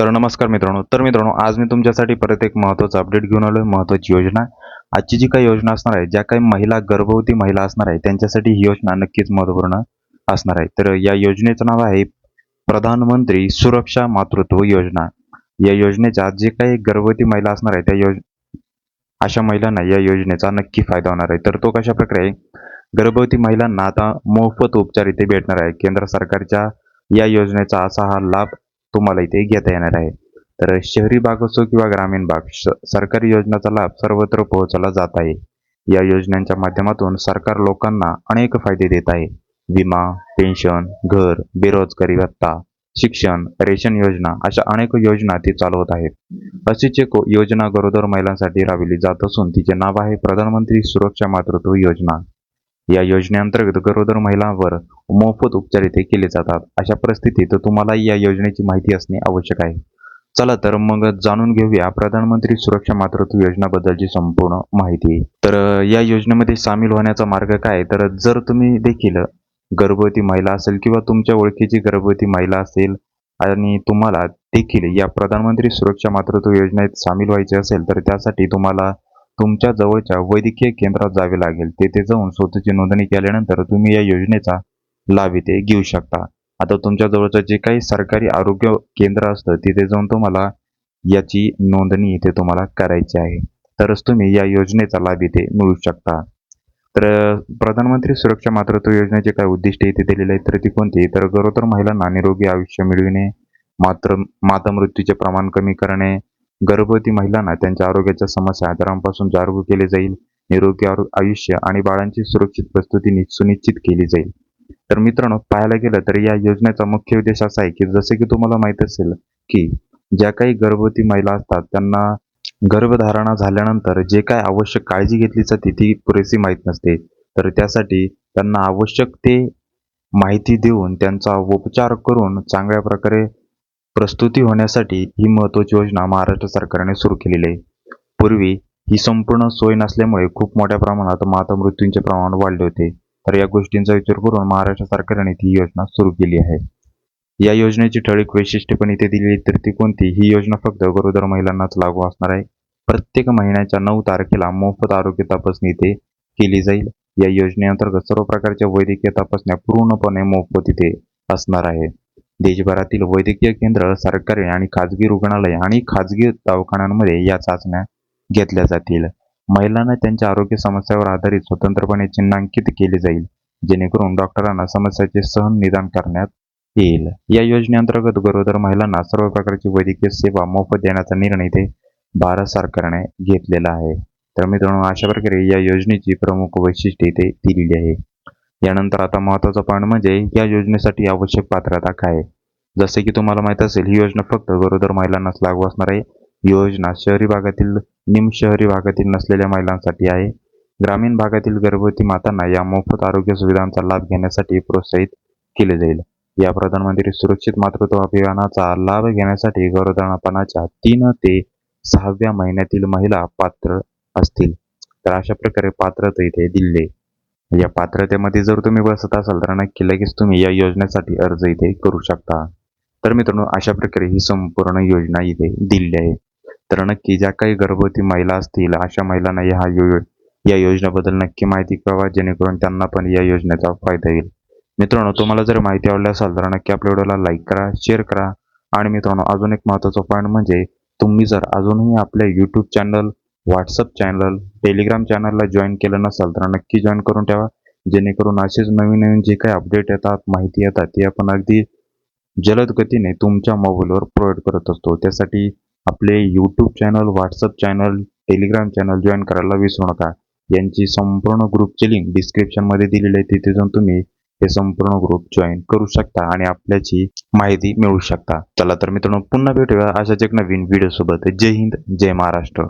तर नमस्कार मित्रांनो. तर मित्रांनो आज मी तुमच्यासाठी परत एक महत्त्वाचं अपडेट घेऊन आलो महत्त्वाची योजना. आजची जी काही योजना असणार आहे ज्या काही महिला गर्भवती महिला असणार आहे त्यांच्यासाठी ही योजना नक्कीच महत्त्वपूर्ण असणार आहे. तर या योजनेचं नाव आहे प्रधानमंत्री सुरक्षा मातृत्व योजना. या योजनेच्या जे काही गर्भवती महिला असणार आहे त्या योज अशा महिलांना या योजनेचा नक्की फायदा होणार आहे. तर तो कशा प्रकारे गर्भवती महिलांना आता मोफत उपचार इथे भेटणार आहे. केंद्र सरकारच्या या योजनेचा असा हा लाभ तुम्हाला इथे घेता येणार आहे. तर शहरी भाग असो किंवा ग्रामीण भाग श- सरकारी योजनाचा लाभ सर्वत्र पोहोचवला जात आहे. या योजनांच्या माध्यमातून सरकार लोकांना अनेक फायदे देत आहे. विमा पेन्शन घर बेरोजगारी भत्ता शिक्षण रेशन योजना अशा अनेक योजना ती चालवत आहेत. अशीच एक योजना गरोदर महिलांसाठी राबविली जात असून तिचे नाव आहे प्रधानमंत्री सुरक्षा मातृत्व योजना. या योजनेअंतर्गत गरोदर महिलांवर मोफत उपचार इथे केले जातात. अशा परिस्थितीत तुम्हाला या योजनेची माहिती असणे आवश्यक आहे. चला तर मग जाणून घेऊया प्रधानमंत्री सुरक्षा मातृत्व योजनाबद्दलची संपूर्ण माहिती. तर या योजनेमध्ये सामील होण्याचा मार्ग काय तर जर तुम्ही देखील गर्भवती महिला असेल किंवा तुमच्या ओळखीची गर्भवती महिला असेल आणि तुम्हाला देखील या प्रधानमंत्री सुरक्षा मातृत्व योजनेत सामील व्हायचे असेल तर त्यासाठी तुम्हाला तुमच्या जवळच्या वैद्यकीय केंद्रात जावे लागेल. तेथे जाऊन स्वतःची नोंदणी केल्यानंतर तुम्ही या योजनेचा लाभ इथे घेऊ शकता. आता तुमच्या जवळचं जे काही सरकारी आरोग्य केंद्र असतं तिथे जाऊन तुम्हाला याची नोंदणी इथे तुम्हाला करायची आहे. तरच तुम्ही या योजनेचा लाभ इथे मिळू शकता. तर प्रधानमंत्री सुरक्षा मातृत्व योजनेचे काय उद्दिष्ट इथे दिलेले आहेत. तर ती कोणती? तर गरोदर महिलांना निरोगी आयुष्य मिळविणे मात्र माता मृत्यूचे प्रमाण कमी करणे गर्भवती महिलांना त्यांच्या आरोग्याच्या समस्या आजारांपासून जागरूक केले जाईल निरोगी आयुष्य आणि बाळांची सुरक्षित प्रस्तुती नि- सुनिश्चित केली जाईल. तर मित्रांनो पाहायला गेलं तर या योजनेचा मुख्य उद्देश असा आहे की जसे की तुम्हाला माहीत असेल की ज्या काही गर्भवती महिला असतात त्यांना गर्भधारणा झाल्यानंतर जे काय आवश्यक काळजी घेतली जाते ती पुरेशी माहीत नसते. तर त्यासाठी त्यांना आवश्यक ते माहिती देऊन त्यांचा उपचार करून चांगल्या प्रकारे प्रस्तुती होण्यासाठी ही महत्त्वाची योजना महाराष्ट्र सरकारने सुरू केलेली आहे. पूर्वी ही संपूर्ण सोय नसल्यामुळे खूप मोठ्या प्रमाणात माता मृत्यूंचे प्रमाण वाढले होते. तर या गोष्टींचा विचार करून महाराष्ट्र सरकारने ती योजना सुरू केली आहे. या योजनेची ठळक वैशिष्ट्ये पण इथे दिली तर ती कोणती? ही योजना फक्त गरोदर महिलांनाच लागू असणार आहे. प्रत्येक महिन्याच्या नऊ तारखेला मोफत आरोग्य तपासणी इथे केली जाईल. या योजनेअंतर्गत सर्व प्रकारच्या वैद्यकीय तपासण्या पूर्णपणे मोफत इथे असणार आहे. देशभरातील वैद्यकीय केंद्र सरकारी आणि खाजगी रुग्णालय आणि खाजगी दवाखान्यांमध्ये या चाचण्या घेतल्या जातील. महिलांना त्यांच्या आरोग्य समस्यावर आधारित स्वतंत्रपणे चिन्हांकित केले जाईल जेणेकरून डॉक्टरांना समस्याचे सहन निदान करण्यात येईल. या योजनेअंतर्गत गरोदर महिलांना सर्व प्रकारची वैद्यकीय सेवा मोफत देण्याचा निर्णय ते भारत सरकारने घेतलेला आहे. तर मित्रांनो अशा प्रकारे या योजनेची प्रमुख वैशिष्ट्ये इथे दिलेली आहे यानंतर आता महत्त्वाचा पॉईंट म्हणजे या योजनेसाठी आवश्यक पात्रता काय आहे? जसे की तुम्हाला माहीत असेल ही योजना फक्त गरोदर महिलांनाच लागू असणार आहे. ही योजना शहरी भागातील निम शहरी भागातील नसलेल्या महिलांसाठी आहे. ग्रामीण भागातील गर्भवती मातांना या मोफत आरोग्य सुविधांचा लाभ घेण्यासाठी प्रोत्साहित केले जाईल. या प्रधानमंत्री सुरक्षित मातृत्व अभियानाचा लाभ घेण्यासाठी गरोदरपणाच्या तीन ते सहाव्या महिन्यातील महिला पात्र असतील. तर अशा प्रकारे पात्रता इथे दिले या पात्रतेमध्ये जर तुम्ही बसत असाल तर नक्की लगेच तुम्ही या योजनेसाठी अर्ज इथे करू शकता. तर मित्रांनो अशा प्रकारे ही संपूर्ण योजना इथे दिलेली आहे. तर नक्की ज्या काही गर्भवती महिला असतील अशा महिलांना या यो या योजनेबद्दल नक्की माहिती कळवा जेणेकरून त्यांना पण या योजनेचा फायदा येईल मित्रांनो तुम्हाला जर माहिती आवडली असेल तर नक्की आपल्या व्हिडिओला लाईक करा शेअर करा. आणि मित्रांनो अजून एक महत्त्वाचा पॉईंट म्हणजे तुम्ही जर अजूनही आपल्या YouTube channel WhatsApp channel Telegram चॅनलला जॉईन केलं नसेल तर नक्की जॉईन करून ठेवा. जेणेकरून असेच नवीन नवीन जे काही अपडेट येतात माहिती येतात ती आपण अगदी जलद गतीने तुमच्या मोबाईलवर प्रोव्हाइड करत असतो. त्यासाठी आपले YouTube channel WhatsApp channel Telegram channel join करायला विसरू नका. यांची संपूर्ण ग्रुपची लिंक डिस्क्रिप्शनमध्ये दिलेली आहे. तिथे जाऊन तुम्ही हे संपूर्ण ग्रुप जॉईन करू शकता आणि आपल्याची माहिती मिळू शकता. चला तर मित्रांनो पुन्हा भेटूया अशाच एक नवीन व्हिडिओसोबत जय हिंद जय महाराष्ट्र.